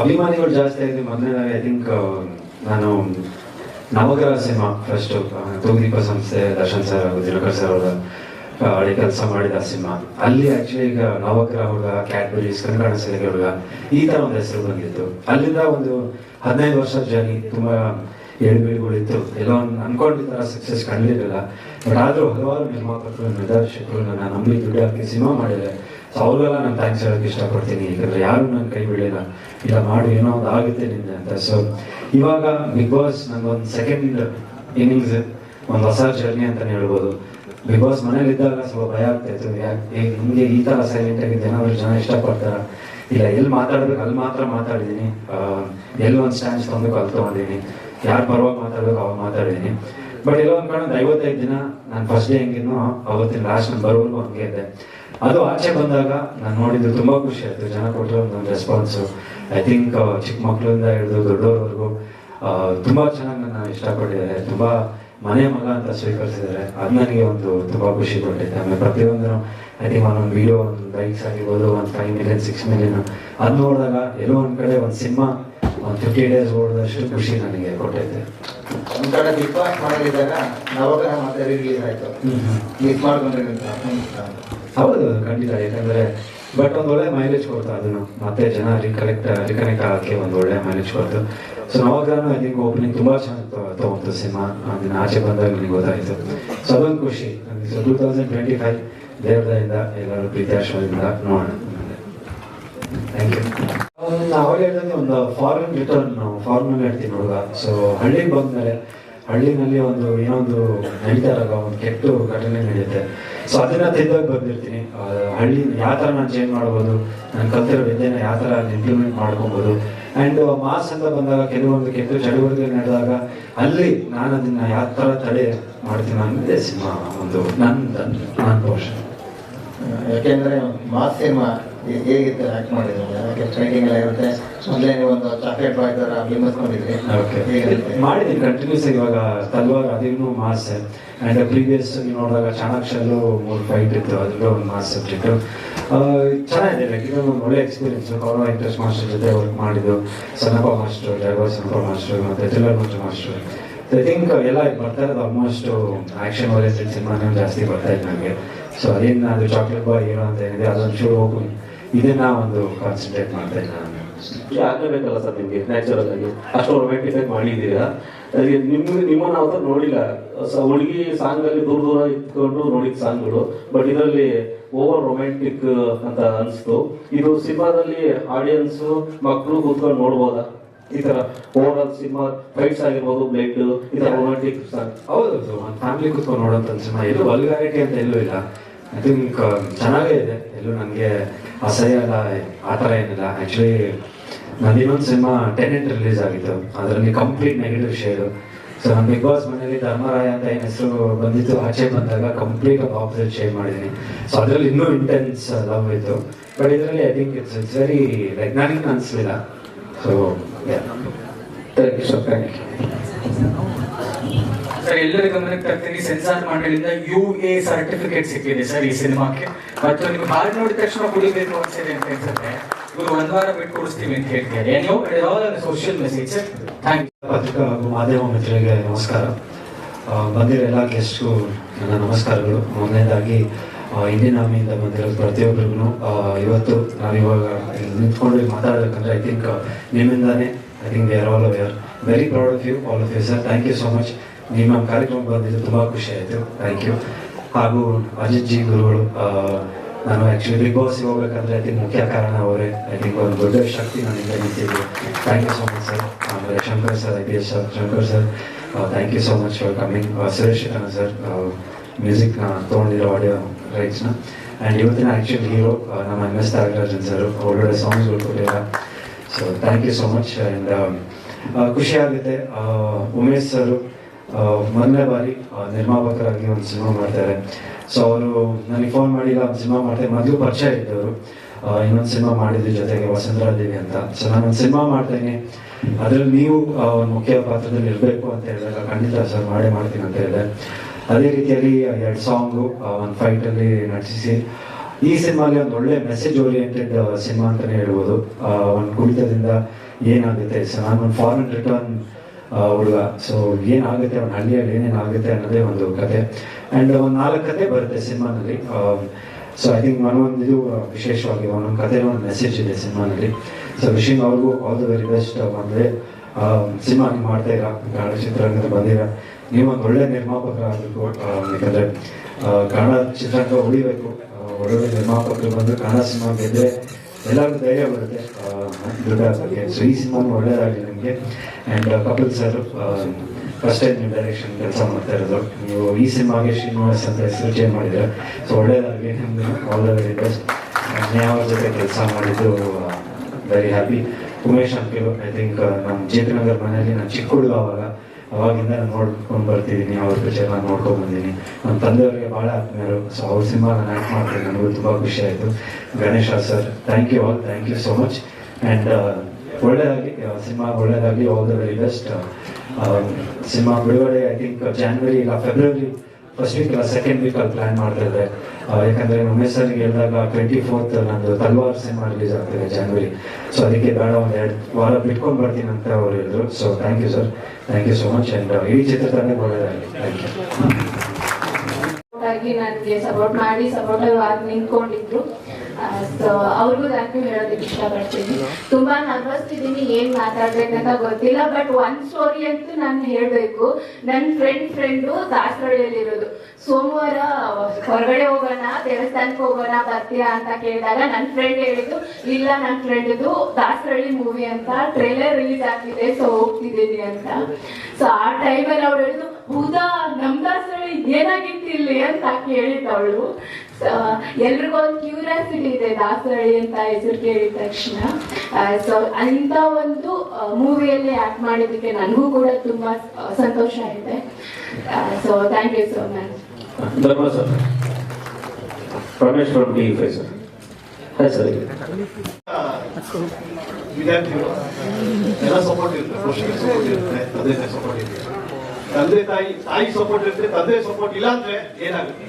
ಅಭಿಮಾನಿಗಳು ಜಾಸ್ತಿ ಆಗಿದೆ ಮೊದಲನೇದಾಗಿ ಐ ಥಿಂಕ್ ನಾನು ನವಗ್ರಹ ಸಿನಿಮಾ ಫಸ್ಟ್ ತೂಗ್ದೀಪ ಸಂಸ್ಥೆ, ದರ್ಶನ್ ಸರ್ ಅವರು, ದಿನಕರ್ ಸರ್ ಅವರ ಅಡಿ ಕೆಲಸ ಮಾಡಿದ ಸಿನಿಮಾ. ಅಲ್ಲಿ ಆಕ್ಚುಲಿ ಈಗ ನವಗ್ರಹ ಹುಡುಗ ಕ್ಯಾಡ್ಬರೀಸ್ ಕನ್ನಡ ಸಿನಿಮಾ ಹುಡುಗ, ಈ ತರ ಒಂದು ಹೆಸರು ಬಂದಿತ್ತು. ಅಲ್ಲಿಂದ ಒಂದು ಹದಿನೈದು ವರ್ಷದ ಜರ್ನಿ ತುಂಬಾ ಏಳುಬೀಳುಗಳಿತ್ತು ಎಲ್ಲ ಒಂದು ಅನ್ಕೊಂಡಿದ್ದ ಸಕ್ಸಸ್ ಕಂಡಿರಲಿಲ್ಲ. ಬಟ್ ಆದರೂ ಹಲವಾರು ನಿರ್ಮಾಪಕರು ನಿರ್ದೇಶಕರು ನನ್ನ ನಂಬಿ ದುಡ್ಡು ಹಾಕಿ ಸಿನಿಮಾ ಮಾಡಿದ್ದಾರೆ ಸೊ ಅವ್ರಿಗೆಲ್ಲ ನಾನು ಥ್ಯಾಂಕ್ಸ್ ಹೇಳೋಕೆ ಇಷ್ಟಪಡ್ತೀನಿ. ಯಾಕಂದರೆ ಯಾರು ನನ್ನ ಕೈ ಬಿಡಲಿಲ್ಲ ಇಲ್ಲ ಮಾಡು, ಏನೋ ಒಂದು ಆಗುತ್ತೆ ನಿನ್ನೆ ಅಂತ. ಸೊ ಇವಾಗ ಬಿಗ್ ಬಾಸ್ ನಂಗೊಂದು ಸೆಕೆಂಡ್ ಇನ್ನಿಂಗ್ಸ್ ಒಂದು ಹೊಸ ಜರ್ನಿ ಅಂತ ಹೇಳ್ಬೋದು. ಬಿಗ್ ಬಾಸ್ ಮನೇಲಿದ್ದಾಗ ಸ್ವಲ್ಪ ಭಯ ಆಗ್ತಾ ಇತ್ತು. ಯಾಕೆ ಹಿಂಗೆ ಈ ತರ ಸೈಲೆಂಟ್ ಆಗಿ ಜನ ಇಷ್ಟಪಡ್ತಾರ? ಇಲ್ಲ, ಎಲ್ಲಿ ಮಾತಾಡ್ಬೇಕು? ಅಲ್ಲಿ ಮಾತ್ರ ಮಾತಾಡಿದ್ದೀನಿ ಎಲ್ಲಿ ಒಂದು ಸ್ಟ್ಯಾಂಡ್ಸ್ ತಂದು ಅಲ್ಲಿ ತೊಗೊಂಡಿದ್ದೀನಿ ಯಾರು ಪರವಾಗಿ ಮಾತಾಡಬೇಕು, ಅವಾಗ ಮಾತಾಡಿದ್ದೀನಿ ಬಟ್ ಎಲ್ಲ ಒಂದು ಐವತ್ತೈದು ದಿನ ನಾನು ಫಸ್ಟ್ ಡೇ ಹೆಂಗಿನೋ ಅವತ್ತಿನ ಲಾಸ್ಟ್ ನಾನು ಬರೋವರೆಗೂ ಹಂಗೆ ಇದೆ ಅದು ಆಚೆ ಬಂದಾಗ ನಾನು ನೋಡಿದ್ದು ತುಂಬಾ ಖುಷಿ ಆಯ್ತು. ಜನ ಕೊಟ್ಟರೆ ಒಂದು ರೆಸ್ಪಾನ್ಸು ಐ ಥಿಂಕ್ ಚಿಕ್ಕ ಮಕ್ಕಳಿಂದ ಹಿಡಿದು ದೊಡ್ಡವರವರೆಗೂ ತುಂಬ ಚೆನ್ನಾಗಿ ನನ್ನ ಇಷ್ಟಪಟ್ಟಿದ್ದಾರೆ. ತುಂಬ ಮನೆ ಮಗ ಅಂತ ಸ್ವೀಕರಿಸಿದ್ದಾರೆ. ಅದು ನನಗೆ ಒಂದು ತುಂಬ ಖುಷಿ ಕೊಟ್ಟಿದೆ. ಆಮೇಲೆ ಪ್ರತಿಯೊಂದು ಐ ಥಿಂಕ್ ಒಂದೊಂದು ವಿಡಿಯೋ ಒಂದು ಬೈಕ್ಸ್ ಆಗಿರ್ಬೋದು ಒಂದು ಫೈವ್ ಮಿಲಿಯನ್ ಸಿಕ್ಸ್ ಮಿಲಿಯನ್ ಅದು ನೋಡಿದಾಗ ಎಲ್ಲೋ ಒಂದು ಕಡೆ ಒಂದು ಸಿನಿಮಾ ಒಂದು ಫಿಫ್ಟಿ ಡೇಸ್ ಓಡಿದಷ್ಟು ಖುಷಿ ನನಗೆ ಕೊಟ್ಟೈತೆ ಒಂದು ಕಡೆ ಬಿಗ್ ಬಾಸ್ ಮಾಡಿದಾಗ ನವಗ್ರಹ ಮತ್ತೆ ರಿಲೀಸ್ ಆಯಿತು. ಮಿಸ್ ಮಾಡ್ಕೊಂಡ್ರಿ ಅಂತ ಹೌದು ಖಂಡಿತ. ಯಾಕಂದ್ರೆ ಬಟ್ ಒಂದು ಒಳ್ಳೆ ಮೈಲೇಜ್ ಕೊಡ್ತಾ ಅದನ್ನು. ಮತ್ತೆ ಜನ ರಿಕಲೆಕ್ಟ್ ರಿಕನೆಕ್ಟ್ ಆಗಕ್ಕೆ ಒಂದು ಒಳ್ಳೆ ಮೈಲೇಜ್ ಕೊಡ್ತು. ಸೊ ನವಾಗ್ಲೂ ಐ ಥಿಂಕ್ ಓಪನಿಂಗ್ ತುಂಬಾ ಚೆನ್ನಾಗಿ ತಗೊಂತು ಸಿನಿಮಾ. ಅದನ್ನ ಆಚೆ ಬಂದಾಗ ನನಗೆ ಗೊತ್ತಾಯ್ತು. ಸೊ ಅದೊಂದು ಖುಷಿ. So two thousand twenty five ದೇವರದಿಂದ ಎಲ್ಲರೂ ಪ್ರೀತಾಶ್ವದಿಂದ ನೋಡೋಣ. ಥ್ಯಾಂಕ್ ಯು ಅವಾಗ ಹೇಳ್ದಂಗೆ ಒಂದು ಫಾರಿನ್ ರಿಟರ್ನ್ ಫಾರಿನ್ ಹೇಳ್ತೀನಿ ಹುಡುಗ ಸೊ ಹಳ್ಳಿಗೆ ಬಂದ್ಮೇಲೆ ಹಳ್ಳಿನಲ್ಲಿ ಒಂದು ಏನೋ ಒಂದು ನಡೀತಾರಲ್ಲ ಒಂದು ಕೆಟ್ಟು ಘಟನೆ ನಡೆಯುತ್ತೆ. ಸೊ ಅದನ್ನ ತೆಗೆದಾಗ ಬಂದಿರ್ತೀನಿ. ಹಳ್ಳಿ ಯಾವ ಥರ ನಾನು ಚೇಂಜ್ ಮಾಡ್ಬೋದು, ನಾನು ಕಲ್ತಿರೋ ವಿದ್ಯೆನ ಯಾವ ಥರ ಇಂಪ್ಲಿಮೆಂಟ್ ಮಾಡ್ಕೊಬೋದು. ಆ್ಯಂಡ್ ಮಾಸ್ ಅಂತ ಬಂದಾಗ, ಕೆಲವೊಂದು ಕೆಲವು ಚಳುವಳಿಗಳು ನಡೆದಾಗ, ಅಲ್ಲಿ ನಾನು ಅದನ್ನ ಯಾವ ಥರ ತಡೆ ಮಾಡ್ತೀನಿ ಅನ್ನೋದೇ ಸಿನಿಮಾ ಒಂದು ನನ್ನ ನನ್ನ ಪೋಷ ಯಾಕೆಂದ್ರೆ ಮಾಸ್ ಸಿನಿಮಾ ಹೇಗಿತ್ತು ಆಕ್ಟ್ ಮಾಡಿದ್ರು? ಯಾಕೆ ಟ್ರೈನಿಂಗ್ ಎಲ್ಲ ಇರುತ್ತೆ? ಮೊದಲೇ ನೀವು ಒಂದು ಚಾಕ್ಲೇಟ್ ಬಾಯ್ ಥರ ಬಿಂಬಿಸ್ಕೊಂಡಿದ್ರಿ. ಹೇಗಿರುತ್ತೆ ಮಾಡಿದ್ದೀನಿ ಕಂಟಿನ್ಯೂಸ್ ಇವಾಗ ತಲ್ವಾರ್ ಅದೇನು ಮಾಸ್ ಆ್ಯಂಡ್ ಪ್ರೀವಿಯಸ್ ನೀವು ನೋಡಿದಾಗ ಚಾಣಾಕ್ಷಲ್ಲೂ ಮೂರು ಫೈಟ್ ಇತ್ತು ಅದರಲ್ಲೂ ಒಂದು ಮಾಸ್ ಸಬ್ಜೆಕ್ಟು ಚೆನ್ನಾಗಿದೆ ಲೈಕ್ ಇದೊಂದು ಒಳ್ಳೆ ಎಕ್ಸ್ಪೀರಿಯನ್ಸ್ ಕೌರವ ಇಂಟ್ರೆಸ್ಟ್ ಮಾಸ್ಟರ್ ಜೊತೆ ವರ್ಕ್ ಮಾಡಿದ್ದು ಸನಪ ಮಾಸ್ಟರ್ ಡ್ರೈವರ್ ಸನಪ ಮಾಸ್ಟರ್ ಮತ್ತು ಮಂಜು ಮಾಸ್ಟರ್ ಐ ಥಿಂಕ್ ಎಲ್ಲ ಬರ್ತಾ ಇರೋದು ಆಲ್ಮೋಸ್ಟ್ ಆಕ್ಷನ್ ಓರಿಯೆಂಟೆಡ್ ಸಿನಿಮಾನೇ ಜಾಸ್ತಿ ಬರ್ತಾ ಇದೆ ನನಗೆ. ಸೊ ಅದೇನು ಅದು ಚಾಕ್ಲೇಟ್ ಬಾಯ್ ಏನೋ ಅಂತ ಏನಿದೆ ಅದೊಂದು ಶೋ ಓಪನ್ ಇದನ್ನ ಒಂದು ಕಾನ್ಸಂಟ್ರೇಟ್ ಮಾಡ್ತೇನೆ ನಾನು. ಆಗಲೇಬೇಕಲ್ಲ ಸರ್ ನಿಮ್ಗೆ? ನ್ಯಾಚುರಲ್ ಆಗಿ. ಅಷ್ಟು ರೊಮ್ಯಾಂಟಿಕ್ ಆಗಿ ಮಾಡಿದ್ದೀರಾ ನಿಮ್ಗೆ ನಿಮ್ಮನ್ನ ಅವತ್ತು ನೋಡಿಲ್ಲ. ಹುಡುಗಿ ಸಾಂಗ್ ಅಲ್ಲಿ ದೂರ ದೂರ ಇಟ್ಕೊಂಡು ನೋಡಿದ ಸಾಂಗ್ಗಳು ಬಟ್ ಇದರಲ್ಲಿ ಓವರ್ ರೊಮ್ಯಾಂಟಿಕ್ ಅಂತ ಅನ್ಸ್ತು. ಇದು ಸಿನಿಮಾದಲ್ಲಿ ಆಡಿಯನ್ಸ್ ಮಕ್ಕಳು ಕೂತ್ಕೊಂಡು ನೋಡ್ಬೋದಾ? ಈ ತರ ಓವರ್ ಆಲ್ ಸಿನಿಮಾ ಫೈಟ್ಸ್ ಆಗಿರ್ಬೋದು ಬ್ಲಡ್ ಈ ತರ ರೊಮ್ಯಾಂಟಿಕ್ ಸಾಂಗ್ ಹೌದು ಫ್ಯಾಮಿಲಿ ಕೂತ್ಕೊಂಡು ನೋಡೋಂತ ಸಿನಿಮಾ. ಎಲ್ಲೂ ವಲ್ಗಾರಿಟಿ ಅಂತ ಎಲ್ಲೂ ಇಲ್ಲ. ಐ ಥಿಂಕ್ ಚೆನ್ನಾಗೇ ಇದೆ. ಎಲ್ಲೂ ನನಗೆ ಅಸಹ್ಯ ಅಲ್ಲ, ಆ ಥರ ಏನಿಲ್ಲ. ಆ್ಯಕ್ಚುಲಿ ನಂದು ಇನ್ನೊಂದು ಸಿನಿಮಾ ಟೆನೆಂಟ್ ರಿಲೀಸ್ ಆಗಿತ್ತು. ಅದರಲ್ಲಿ ಕಂಪ್ಲೀಟ್ ನೆಗೆಟಿವ್ ಶೇಡು ಸೊ ನಾನು ಬಿಗ್ ಬಾಸ್ ಮನೆಯಲ್ಲಿ ಧರ್ಮರಾಯ ಅಂತ ಏನು ಹೆಸರು ಬಂದಿತ್ತು ಆಚೆ ಬಂದಾಗ ಕಂಪ್ಲೀಟ್ ಆಪೋಸಿಟ್ ಶೇರ್ ಮಾಡಿದ್ದೀನಿ. ಸೊ ಅದರಲ್ಲಿ ಇನ್ನೂ ಇಂಟೆನ್ಸ್ ಲವ್ ಇತ್ತು. ಬಟ್ ಇದರಲ್ಲಿ I think it's it's very like ನನಗೆ ಅನಿಸ್ಲಿಲ್ಲ. So thank you so thank you sir, ಎಲ್ಲರ ಗಮನಕ್ಕೆ ತರ್ತೀನಿ. ಸೆನ್ಸಾರ್ ಮಂಡಳಿಯಿಂದ ಯು ಎ ಸರ್ಟಿಫಿಕೇಟ್ ಸಿಕ್ಕಿದೆ ಸರ್ ಈ ಸಿನಿಮಾಕ್ಕೆ. ಮತ್ತು ನಿಮ್ಗೆ ಹಾಡು ನೋಡಿದ ತಕ್ಷಣ ಕುಡಿಬೇಕು ಅನ್ಸಿದೆ ಅಂತ ಅನ್ಸುತ್ತೆ. ಇವರು ಒಂದ್ ವಾರ ಬಿಟ್ಟು ಕೊಡಿಸ್ತೀವಿ ಅಂತ ಹೇಳ್ತಾರೆ ನೀವು ಸೋಷಿಯಲ್ ಮೆಸೇಜ್ ಥ್ಯಾಂಕ್ ಯು ಪತ್ರಿಕಾ ಹಾಗೂ ಮಾಧ್ಯಮ ಮಿತ್ರರಿಗೆ ನಮಸ್ಕಾರ. ಬಂದಿರೋ ಎಲ್ಲ ಗೆಸ್ಟ್ಗೂ ನನ್ನ ನಮಸ್ಕಾರಗಳು. ಮೊದಲನೇದಾಗಿ ಇಂಡಿಯನ್ ಆರ್ಮಿಯಿಂದ ಬಂದಿರೋ ಪ್ರತಿಯೊಬ್ಬರಿಗೂ ಇವತ್ತು ನಾವಿವಾಗ ಇವಾಗ ನಿಂತ್ಕೊಂಡು ಮಾತಾಡಬೇಕಂದ್ರೆ I think ನಿಮ್ಮಿಂದಾನೇ I think they are all very proud of you all of you sir thank you so much ನಿಮ್ಮ ಕಾರ್ಯಕ್ರಮ ಬಂದಿದ್ದು ತುಂಬ ಖುಷಿ ಆಯಿತು. ಥ್ಯಾಂಕ್ ಯು ಹಾಗೂ ಅಜಿತ್ ಜಿ ಗುರುಗಳು ನಾನು ಆ್ಯಕ್ಚುಲಿ ಬಿಗ್ ಬಾಸ್ ಹೋಗ್ಬೇಕಂದ್ರೆ ಐ ತಿಂಕ್ ಮುಖ್ಯ ಕಾರಣ ಅವರೇ. ಐ ತಿಂಕ್ ಒಂದು ದೊಡ್ಡ ಶಕ್ತಿ ನನಗೆ ನಿಂತಿದ್ದು thank you so much sir ಆಮೇಲೆ Shankar sir I P S sir Shankar sir thank you so much for coming Suresh sir ಮ್ಯೂಸಿಕ್ನ ತೊಗೊಂಡಿರೋ ಆಡಿಯೋ ರೈಟ್ಸ್ನ ಆ್ಯಂಡ್ ಇವತ್ತಿನ ಆ್ಯಕ್ಚುಲಿ ಹೀರೋ ನಮ್ಮ ಎಂ ಎಸ್ ತ್ಯಾಗರಾಜನ್ ಸರ್ ಒಳ್ಳೊಳ್ಳೆ ಸಾಂಗ್ಸ್ಗಳು ಕೊಟ್ಟಿಲ್ಲ. So thank you so much and ಖುಷಿ ಆಗುತ್ತೆ ಆ, ಉಮೇಶ್ ಸರ್ ಮೊದಲನೇ ಬಾರಿ ನಿರ್ಮಾಪಕರಾಗಿ ಒಂದು ಸಿನಿಮಾ ಮಾಡ್ತಾರೆ. ಸೊ ಅವರು ನನಗೆ ಫೋನ್ ಮಾಡಿಲ್ಲ, ಒಂದು ಸಿನಿಮಾ ಮಾಡ್ತಾರೆ. ಮೊದಲು ಪರಿಚಯ ಇದ್ದವರು ಇನ್ನೊಂದು ಸಿನಿಮಾ ಮಾಡಿದ್ರು ಜೊತೆಗೆ ವಸುಂಧರಾ ದೇವಿ ಅಂತ. ಸೊ ನಾನು ಒಂದು ಸಿನಿಮಾ ಮಾಡ್ತೇನೆ. ಅದ್ರಲ್ಲಿ ನೀವು ಒಂದು ಮುಖ್ಯ ಪಾತ್ರದಲ್ಲಿ ಇರಬೇಕು ಅಂತ ಹೇಳಿದಾಗ ಖಂಡಿತ ಸರ್, ಮಾಡೇ ಮಾಡ್ತೀನಿ ಅಂತ ಹೇಳಿದೆ. ಅದೇ ರೀತಿಯಲ್ಲಿ ಎರಡು ಸಾಂಗು ಒಂದು ಫೈಟಲ್ಲಿ ನಟಿಸಿ, ಈ ಸಿನಿಮಾಲಿ ಒಂದು ಒಳ್ಳೆ ಮೆಸೇಜ್ ಓರಿಯೆಂಟೆಡ್ ಸಿನಿಮಾ ಅಂತಲೇ ಹೇಳ್ಬೋದು. ಒಂದು ಕುಡಿತದಿಂದ ಏನಾಗುತ್ತೆ? ಸೊ ನಾನು ಒಂದು ಫಾರಿನ್ ರಿಟರ್ನ್ ಹುಡುಗ. ಸೊ ಏನಾಗುತ್ತೆ ಅವ್ನ ಹಳ್ಳಿಯಲ್ಲಿ ಏನೇನು ಆಗುತ್ತೆ ಅನ್ನೋದೇ ಒಂದು ಕತೆ. ಆ್ಯಂಡ್ ಒಂದು ನಾಲ್ಕು ಕತೆ ಬರುತ್ತೆ ಸಿನಿಮಾನಲ್ಲಿ ಸೊ ಐ ಥಿಂಕ್ ಒಂದೊಂದು ಇದು ವಿಶೇಷವಾಗಿ ಒಂದೊಂದು ಕತೆ ಒಂದು ಮೆಸೇಜ್ ಇದೆ ಸಿನಿಮಾನಲ್ಲಿ ಸೊ ವಿಶಿಂಗ್ ಅವ್ರಿಗೂ ಆಲ್ ದ ವೆರಿ ಬೆಸ್ಟ್ ಅಂದರೆ ಸಿನಿಮಾ ನೀವು ಮಾಡ್ತಾ ಇರ? ಕನ್ನಡ ಚಿತ್ರರಂಗದ ಬಂದಿರ ಒಂದು ಒಳ್ಳೆ ನಿರ್ಮಾಪಕರಾಗಬೇಕು ಯಾಕಂದರೆ ಕನ್ನಡ ಚಿತ್ರರಂಗ ಉಳಿಬೇಕು. ಒಳ್ಳೆ ನಿರ್ಮಾಪಕರು ಬಂದು ಕನ್ನಡ ಸಿನಿಮಾ ಗೆದ್ದರೆ ಎಲ್ಲರಿಗೂ ಧೈರ್ಯ ಬರುತ್ತೆ. ದುಡ್ಡ ಬಗ್ಗೆ ಸೊ ಈ ಸಿನಿಮಾನು ಒಳ್ಳೆಯದಾಗಲಿ ನಿಮಗೆ and Kapil sir first time ನೀವು ಡೈರೆಕ್ಷನ್ ಕೆಲಸ ಮಾಡ್ತಾ ಇರೋದು. ನೀವು ಈ ಸಿನಿಮಾಗೆ ಶ್ರೀನಿವಾಸ್ ಅಂತ ಹೆಸರು ಚೇಂಜ್ ಮಾಡಿದರೆ ಸೊ ಒಳ್ಳೆಯದಾಗಲಿ ಆಲ್ ದ ವೆರಿ ಬೆಸ್ಟ್ ಅವ್ರ ಜೊತೆ ಕೆಲಸ ಮಾಡಿದ್ದು very happy Umesh uncle I think ನಮ್ಮ ಜೆ ಪಿ ನಗರ್ ಮನೆಯಲ್ಲಿ ನಾನು ಚಿಕ್ಕ ಹುಡುಗ ಅವಾಗ ಅವಾಗಿಂದ ನಾನು ನೋಡ್ಕೊಂಡು ಬರ್ತಿದ್ದೀನಿ, ಅವ್ರ ಪಿಕ್ಚರ್ ನಾನು ನೋಡ್ಕೊಂಡು ಬಂದಿದ್ದೀನಿ. ನಮ್ಮ ತಂದೆಯವರಿಗೆ ಭಾಳ ಆತ್ಮೀಯರು. ಸೊ ಅವ್ರ ಸಿನಿಮಾ ನಾನು ಆ್ಯಕ್ಟ್ ಮಾಡ್ತೀನಿ. ನನಗೂ ತುಂಬ ಖುಷಿ ಆಯಿತು. Ganesha sir thank you all thank you so much and ಒಳ್ಳೆಯದಾಗಿ ಸಿನಿಮಾ ಒಳ್ಳೆಯದಾಗಿ all the very best cinema ಬಿಡುಗಡೆ ಐ ಥಿಂಕ್ ಜಾನ್ವರಿ ಇಲ್ಲ ಫೆಬ್ರವರಿ ಫಸ್ಟ್ ವೀಕ್ ಇಲ್ಲ ಸೆಕೆಂಡ್ ಅಲ್ಲಿ ಪ್ಲಾನ್ ಮಾಡ್ತಾ ಇದ್ದೆ ಆ, ಯಾಕಂದ್ರೆ ಉಮೇಶ್ ಸರ್ಗೆ ಹೇಳಿದಾಗ ಟ್ವೆಂಟಿ ಫೋರ್ತ್ ನಂದು ತಲ್ವಾರ್ ಸಿನಿಮಾ ರಿಲೀಸ್ ಆಗ್ತಿದೆ ಜಾನ್ವರಿ ಸೊ ಅದಕ್ಕೆ ಬೇಡ ಒಂದು ಎರಡು ವಾರ ಬಿಟ್ಕೊಂಡು ಬರ್ತೀನಿ ಅಂತ ಅವ್ರು ಹೇಳಿದ್ರು. So thank you sir thank you so much and ಇಡೀ ಚಿತ್ರತಂಡ ಒಳ್ಳೆಯದಾಗಲಿ ಥ್ಯಾಂಕ್ ಯು ನನಗೆ ಸಪೋರ್ಟ್ ಮಾಡಿ ಸಪೋರ್ಟ್ ಆಗಿ ನಿಂತ್ಕೊಂಡಿದ್ರು. ಸೊ ಅವ್ರಿಗೂ ಥ್ಯಾಂಕ್ ಹೇಳೋದಕ್ಕೆ ಇಷ್ಟಪಡ್ತೀನಿ. ತುಂಬಾ ನರ್ವಸ್ ಇದ್ದೀನಿ ಏನ್ ಮಾತಾಡ್ಬೇಕಂತ ಗೊತ್ತಿಲ್ಲ ಬಟ್ ಒಂದ್ ಸ್ಟೋರಿ ಅಂತೂ ನಾನು ಹೇಳ್ಬೇಕು. ನನ್ನ ಫ್ರೆಂಡ್ ಫ್ರೆಂಡು ದಾಸರಳ್ಳಿಯಲ್ಲಿ ಇರೋದು ಸೋಮವಾರ ಹೊರಗಡೆ ಹೋಗೋಣ, ದೇವಸ್ಥಾನಕ್ಕೆ ಹೋಗೋಣ, ಬರ್ತೀಯಾ ಅಂತ ಕೇಳಿದಾಗ ನನ್ನ ಫ್ರೆಂಡ್ ಹೇಳಿದ್ದು, ಇಲ್ಲ ನನ್ನ ಫ್ರೆಂಡ್ದು ದಾಸರಳ್ಳಿ ಮೂವಿ ಅಂತ ಟ್ರೇಲರ್ ರಿಲೀಸ್ ಆಗ್ತಿದೆ ಸೊ ಹೋಗ್ತಿದ್ದೀನಿ ಅಂತ. ಸೊ ಆ ಟೈಮಲ್ಲಿ ಅವ್ರು ಹೇಳಿದ್ರು ಹೌದಾ? ನಮ್ ದಾಸರಳ್ಳಿ ಏನಾಗಿತ್ತು ಇಲ್ಲಿ ಅಂತ ಕೇಳಿದವಳು. ಅವಳು ಎಲ್ರಿಗೂ ಒಂದು ಕ್ಯೂರಿಯಾಸಿಟಿ ಇದೆ ದಾಸರಳ್ಳಿ ಅಂತ ಹೆಸರು ಕೇಳಿದ ತಕ್ಷಣ. ಸೊ ಅಂತ ಒಂದು ಮೂವಿಯಲ್ಲಿ ಆಕ್ಟ್ ಮಾಡಿದ್ದಕ್ಕೆ ನನಗೂ ಕೂಡ ತುಂಬಾ ಸಂತೋಷ ಇದೆ. So thank you so much Dharma sir. Sir. Sir ವಿದ್ಯಾರ್ಥಿಗಳು ಎಲ್ಲ ಸಪೋರ್ಟ್ ಇರುತ್ತೆ ಸಪೋರ್ಟ್ ಇರುತ್ತೆ ಅದೇ ಸಪೋರ್ಟ್ ಇರುತ್ತೆ. ತಂದೆ ತಾಯಿ ತಾಯಿ ಸಪೋರ್ಟ್ ಇರುತ್ತೆ ತಂದೆ ಸಪೋರ್ಟ್ ಇಲ್ಲ ಅಂದ್ರೆ ಏನಾಗುತ್ತೆ?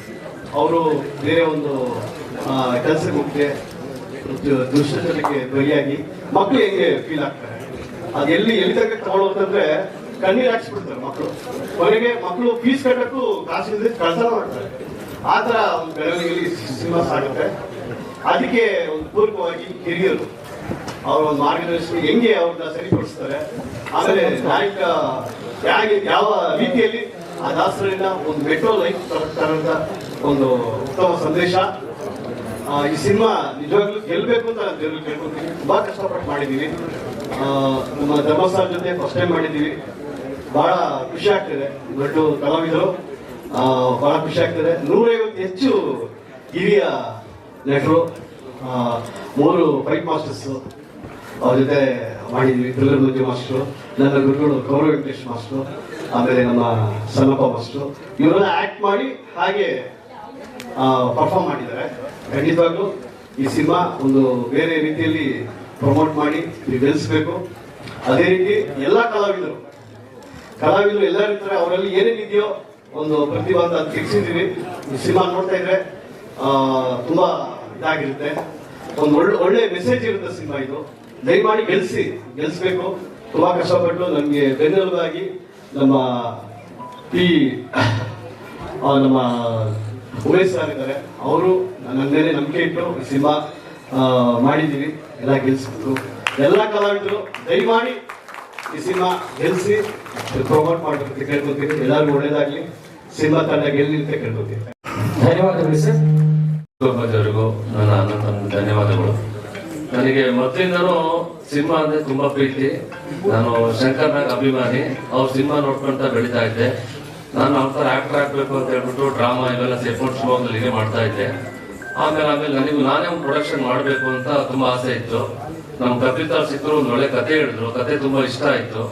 ಅವರು ಬೇರೆ ಒಂದು ಕೆಲಸಕ್ಕೆ ಹೋಗ್ತೆ ದುಷ್ಟಜನಕ್ಕೆ ಬಲಿಯಾಗಿ ಮಕ್ಕಳು ಹೆಂಗೆ ಫೀಲ್ ಆಗ್ತಾರೆ? ಅದು ಎಲ್ಲಿ ಎಲ್ಲಿ ತನಕ ತಗೊಳ್ಳೋದಂದ್ರೆ ಕಣ್ಣೀರು ಹಾಕ್ಸ್ಬಿಡ್ತಾರೆ ಮಕ್ಕಳು ಕೊನೆಗೆ ಮಕ್ಕಳು ಫೀಸ್ ಕಟ್ಟಕ್ಕೂ ಕಾಸಿಲ್ಲದೆ ಕೆಲಸ ಮಾಡ್ತಾರೆ. ಆ ಥರ ಒಂದು ಬೆಳವಣಿಗೆಯಲ್ಲಿ ಸಿನಿಮಾ ಸಾಗುತ್ತೆ. ಅದಕ್ಕೆ ಒಂದು ಪೂರ್ವವಾಗಿ ಹಿರಿಯರು ಅವರ ಒಂದು ಮಾರ್ಗದರ್ಶನ ಹೆಂಗೆ ಅವ್ರನ್ನ ಸರಿಪಡಿಸ್ತಾರೆ. ಆಮೇಲೆ ನಾಯಕ ಹೇಗೆ ಯಾವ ರೀತಿಯಲ್ಲಿ ಆ ದಾಸರಿಂದ ಒಂದು ಮೆಟ್ರೋ ಲೈಫ್ ತರಂತ ಒಂದು ಉತ್ತಮ ಸಂದೇಶ. ಈ ಸಿನಿಮಾ ನಿಜವಾಗ್ಲೂ ಗೆಲ್ಬೇಕು ಅಂತ ನಾನು ಜನರಲ್ಲಿ ಕೇಳ್ಕೊತೀನಿ. ತುಂಬಾ ಕಷ್ಟಪಟ್ಟು ಮಾಡಿದೀವಿ. ಆ, ನಮ್ಮ ಧರ್ಮಸ್ಥಳ ಜೊತೆ ಫಸ್ಟ್ ಟೈಮ್ ಮಾಡಿದೀವಿ. ಬಹಳ ಖುಷಿ ಆಗ್ತಿದೆ. ದೊಡ್ಡ ಕಲಾವಿದರು. ಬಹಳ ಖುಷಿ ಆಗ್ತಿದೆ. ನೂರೈವತ್ತು ಹೆಚ್ಚು ಹಿರಿಯ ನಟರು ಮೂರು ಫೈಟ್ ಮಾಸ್ಟರ್ಸ್ ಅವ್ರ ಜೊತೆ ಮಾಡಿದ್ವಿ ಮಂಜು ಮಾಸ್ಟ್ರು ನನ್ನ ಗುರುಗಳು ಗೌರವ ವೆಂಕಟೇಶ್ ಮಾಸ್ಟ್ರು, ಆಮೇಲೆ ನಮ್ಮ ಸಣ್ಣಪ್ಪ ಮಾಸ್ಟ್ರು. ಇವರೆಲ್ಲ ಆಕ್ಟ್ ಮಾಡಿ ಹಾಗೆ ಪರ್ಫಾರ್ಮ್ ಮಾಡಿದ್ದಾರೆ. ಖಂಡಿತವಾಗ್ಲೂ ಈ ಸಿನಿಮಾ ಒಂದು ಬೇರೆ ರೀತಿಯಲ್ಲಿ ಪ್ರಮೋಟ್ ಮಾಡಿ ನೀವು ಅದೇ ರೀತಿ ಎಲ್ಲ ಕಲಾವಿದರು ಕಲಾವಿದರು ಇರ್ತಾರೆ, ಅವರಲ್ಲಿ ಏನೇನಿದೆಯೋ ಒಂದು ಪ್ರತಿಭಾ ಅಂತ ತಿಳಿಸಿದ್ದೀವಿ ಈ ಸಿನಿಮಾ ನೋಡ್ತಾ ಇದ್ರೆ ತುಂಬಾ ಇದಾಗಿರುತ್ತೆ. ಒಂದು ಒಳ್ಳೆ ಒಳ್ಳೆ ಮೆಸೇಜ್ ಇರುತ್ತೆ ಸಿನಿಮಾ ಇದು. ದಯಮಾಡಿ ಗೆಲ್ಸಿ ಗೆಲ್ಸ್ಬೇಕು ತುಂಬಾ ಕಷ್ಟಪಟ್ಟು ನಮಗೆ ಬೆನ್ನೆಲುಬಾಗಿ ನಮ್ಮ ಪಿ ಆ, ನಮ್ಮ ಉಮೇಶ್ ಸರ್ ಇದ್ದಾರೆ. ಅವರು ನನ್ನ ಮೇಲೆ ನಂಬಿಕೆ ಇಟ್ಟು ಸಿನಿಮಾ ಮಾಡಿದ್ದೀವಿ. ಎಲ್ಲ ಗೆಲ್ಸಿದ್ರು ಎಲ್ಲ ಕಲಾವಿದರು ದಯಮಾಡಿ ಈ ಸಿನಿಮಾ ಗೆಲ್ಸಿ ಪ್ರಮೋಟ್ ಮಾಡಬೇಕು ಕೇಳ್ಕೊತೀನಿ ಎಲ್ಲರಿಗೂ ಒಳ್ಳೇದಾಗ್ಲಿ. ಸಿನಿಮಾ ತಂಡ ಗೆಲ್ಲಿ ಅಂತ ಕೇಳ್ಕೊತೀನಿ ಧನ್ಯವಾದಗಳು ಸರ್ ನನ್ನ ಧನ್ಯವಾದಗಳು. ನನಗೆ ಮೊದಲಿಂದನೂ ಸಿನಿಮಾ ಅಂದ್ರೆ ತುಂಬಾ ಪ್ರೀತಿ. ನಾನು ಶಂಕರ್ ನಾಗ್ ಅಭಿಮಾನಿ. ಅವ್ರ ಸಿನಿಮಾ ನೋಡ್ಕೊಂತ ಬೆಳಿತಾ ಇದ್ದೆ. ನಾನು ಅವ್ರ ಆಕ್ಟರ್ ಆಗ್ಬೇಕು ಅಂತ ಹೇಳ್ಬಿಟ್ಟು ಡ್ರಾಮಾ ಇವೆಲ್ಲ ಸೇಫೋರ್ಟ್ ಶಿವಮೊಗ್ಗದಲ್ಲಿ ಹೀಗೆ ಮಾಡ್ತಾ ಇದ್ದೆ. ಆಮೇಲೆ ಆಮೇಲೆ ನನಗೂ ನಾನೇ ಒಂದು ಪ್ರೊಡಕ್ಷನ್ ಮಾಡಬೇಕು ಅಂತ ತುಂಬಾ ಆಸೆ ಇತ್ತು. ನಮ್ಮ ಕಪಿಲ್ ಅವ್ರು ಸಿಕ್ಕರು ಒಂದು ಒಳ್ಳೆ ಕತೆ ಹೇಳಿದ್ರು. ಕತೆ ತುಂಬಾ ಇಷ್ಟ ಆಯ್ತು.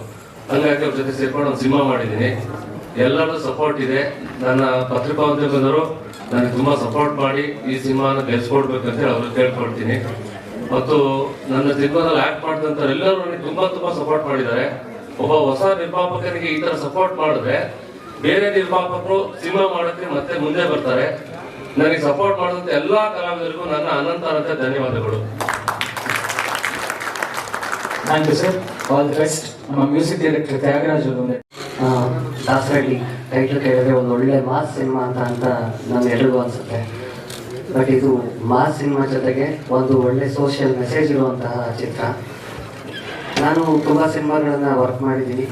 ಹಂಗಾಗಿ ಅವ್ರ ಜೊತೆ ಸೇರ್ಕೊಂಡು ಒಂದು ಸಿನಿಮಾ ಮಾಡಿದ್ದೀನಿ ಎಲ್ಲರೂ ಸಪೋರ್ಟ್ ಇದೆ. ನನ್ನ ಪತ್ರಿಕೋದ್ಯಮದವರು ನನಗೆ ತುಂಬಾ ಸಪೋರ್ಟ್ ಮಾಡಿ ಈ ಸಿನಿಮಾನ ಗೆಲ್ಸ್ಕೊಡ್ಬೇಕಂತ ಅವ್ರಿಗೆ ಕೇಳ್ಕೊಳ್ತೀನಿ. ಮತ್ತು ನನ್ನ ಸಿನಿಮಾದಲ್ಲಿ ಆಕ್ಟ್ ಮಾಡಿದಂತವರೆಲ್ಲರೂ ನನಗೆ ತುಂಬಾ ತುಂಬಾ ಸಪೋರ್ಟ್ ಮಾಡಿದ್ದಾರೆ. ಒಬ್ಬ ಹೊಸ ನಿರ್ಮಾಪಕನಿಗೆ ಈ ತರ ಸಪೋರ್ಟ್ ಮಾಡಿದ್ರೆ ಬೇರೆ ನಿರ್ಮಾಪಕರು ಸಿನಿಮಾ ಮಾಡೋಕ್ಕೆ ಮತ್ತೆ ಮುಂದೆ ಬರ್ತಾರೆ. ನನಗೆ ಸಪೋರ್ಟ್ ಮಾಡಿದಂತ ಎಲ್ಲಾ ಕಲಾವಿದರಿಗೂ ನನ್ನ ಅನಂತ ಅನಂತ ಧನ್ಯವಾದಗಳು. Thank you sir all the best ನಮ್ಮ ಮ್ಯೂಸಿಕ್ ಡೈರೆಕ್ಟರ್ ತ್ಯಾಗರಾಜ್ ಅವರು ಒಂದು ದಾಸರಳ್ಳಿ ಟೈಟಲ್ ಕೇಳಿದ್ರೆ ಒಂದು ಒಳ್ಳೆ ಮಾಸ್ ಸಿನಿಮಾ ಅಂತ ಅಂತ ನಮ್ಗೆಲ್ರಿಗೂ ಅನ್ಸುತ್ತೆ. ಬಟ್ ಇದು ಮಾಸ್ ಸಿನಿಮಾ ಜೊತೆಗೆ ಒಂದು ಒಳ್ಳೆ ಸೋಷಿಯಲ್ ಮೆಸೇಜ್ ಇರುವಂತಹ ಚಿತ್ರ. ನಾನು ತುಂಬ ಸಿನಿಮಾಗಳನ್ನ ವರ್ಕ್ ಮಾಡಿದ್ದೀನಿ.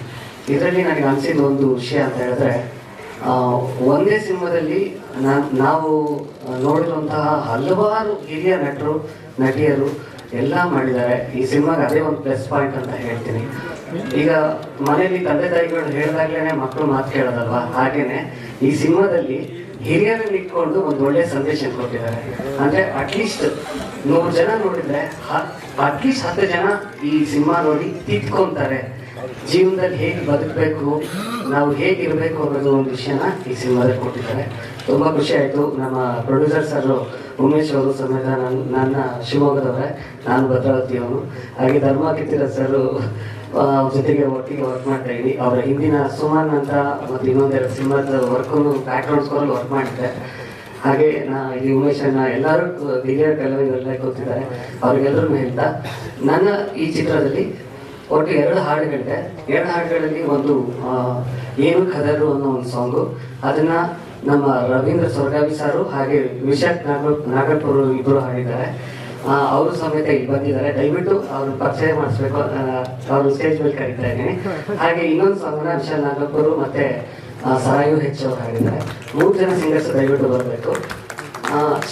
ಇದರಲ್ಲಿ ನನಗೆ ಅನಿಸಿದ ಒಂದು ವಿಷಯ ಅಂತ ಹೇಳಿದ್ರೆ ಒಂದೇ ಸಿನಿಮಾದಲ್ಲಿ ನಾವು ನೋಡಿರುವಂತಹ ಹಲವಾರು ಹಿರಿಯ ನಟರು, ನಟಿಯರು ಎಲ್ಲ ಮಾಡಿದ್ದಾರೆ. ಈ ಸಿನಿಮಾಗೆ ಅದೇ ಒಂದು ಪ್ಲಸ್ ಪಾಯಿಂಟ್ ಅಂತ ಹೇಳ್ತೀನಿ. ಈಗ ಮನೆಯಲ್ಲಿ ತಂದೆ ತಾಯಿಗಳು ಹೇಳಿದಾಗ್ಲೇ ಮಕ್ಕಳು ಮಾತು ಕೇಳೋದಲ್ವಾ? ಹಾಗೇನೆ ಈ ಸಿನಿಮಾದಲ್ಲಿ ಹಿರಿಯರನ್ನ ಇಟ್ಕೊಂಡು ಒಂದು ಒಳ್ಳೆ ಸಂದೇಶ ಕೊಟ್ಟಿದ್ದಾರೆ. ಅಂದ್ರೆ ಅಟ್ಲೀಸ್ಟ್ ನೂರು ಜನ ನೋಡಿದ್ರೆ ಅಟ್ಲೀಸ್ಟ್ ಹತ್ತು ಜನ ಈ ಸಿನಿಮಾ ನೋಡಿ ತಿದ್ಕೊಂತಾರೆ. ಜೀವನದಲ್ಲಿ ಹೇಗೆ ಬದುಕಬೇಕು, ನಾವು ಹೇಗಿರಬೇಕು ಅನ್ನೋದು ಒಂದು ವಿಷಯನ ಈ ಸಿನಿಮಾದಲ್ಲಿ ಕೊಟ್ಟಿದ್ದಾರೆ. ತುಂಬಾ ಖುಷಿ ಆಯ್ತು. ನಮ್ಮ ಪ್ರೊಡ್ಯೂಸರ್ ಸರ್ ಉಮೇಶ್ ಅವರು ಸಮೇತ ನನ್ನ ನನ್ನ ಶಿವಮೊಗ್ಗದವರೇ. ನಾನು ಭದ್ರಾವತಿಯವನು. ಹಾಗೆ ಧರ್ಮ ಕಿತ್ತಿರ ಸರ್ ಜೊತೆಗೆ ಒಟ್ಟಿಗೆ ವರ್ಕ್ ಮಾಡ್ತಾ ಇದ್ದೀನಿ ಅವರ ಹಿಂದಿನ ಸುಮನ್ ಅಂತ ಮತ್ತು ಇನ್ನೊಂದೆರಡು ಸಿನಿಮಾದ ವರ್ಕನ್ನು ಬ್ಯಾಕ್ಗ್ರೌಂಡ್ ಸ್ಕೋರಲ್ಲಿ ವರ್ಕ್ ಮಾಡಿದ್ದೆ. ಹಾಗೆ ನಾ ಇಲ್ಲಿ ಉಮೇಶ್ ಅಣ್ಣ ಎಲ್ಲರೂ ಹಿರಿಯ ಕಲಾವಿದರೆಲ್ಲ ಗೊತ್ತಿದ್ದಾರೆ. ಅವ್ರಿಗೆಲ್ಲರೂ ಹೇಳ್ತಾ ನನ್ನ ಈ ಚಿತ್ರದಲ್ಲಿ ಒಟ್ಟು ಎರಡು ಹಾಡುಗಳಿದೆ. ಎರಡು ಹಾಡುಗಳಲ್ಲಿ ಒಂದು ಏನು ಕದರು ಅನ್ನೋ ಒಂದು ಸಾಂಗು ಅದನ್ನ ನಮ್ಮ ರವೀಂದ್ರ ಸ್ವರ್ಗಾಭಿ ಸಾರು ಹಾಗೆ ವಿಶಾಖ್ ನಾಗ ನಾಗಪುರ ಇಬ್ಬರು ಹಾಡಿದ್ದಾರೆ. ಅವರು ಸಮೇತ ಇಲ್ಲಿ ಬಂದಿದ್ದಾರೆ. ದಯವಿಟ್ಟು ಅವ್ರ ಪರಿಚಯ ಮಾಡಿಸ್ಬೇಕು. ಅವ್ರ ಸ್ಟೇಜ್ ಮೇಲೆ ಕರೀತಾ ಇದ್ದೀನಿ. ಹಾಗೆ ಇನ್ನೊಂದು ಸಾಂಗ್ನ ನಾಗಪ್ಪರು ಮತ್ತೆ ಸರಾಯು ಹೆಚ್ಚು ಹಾಡಿದ್ದಾರೆ ಮೂರು ಜನ ಸಿಂಗರ್ಸ್ ದಯವಿಟ್ಟು ಬರಬೇಕು.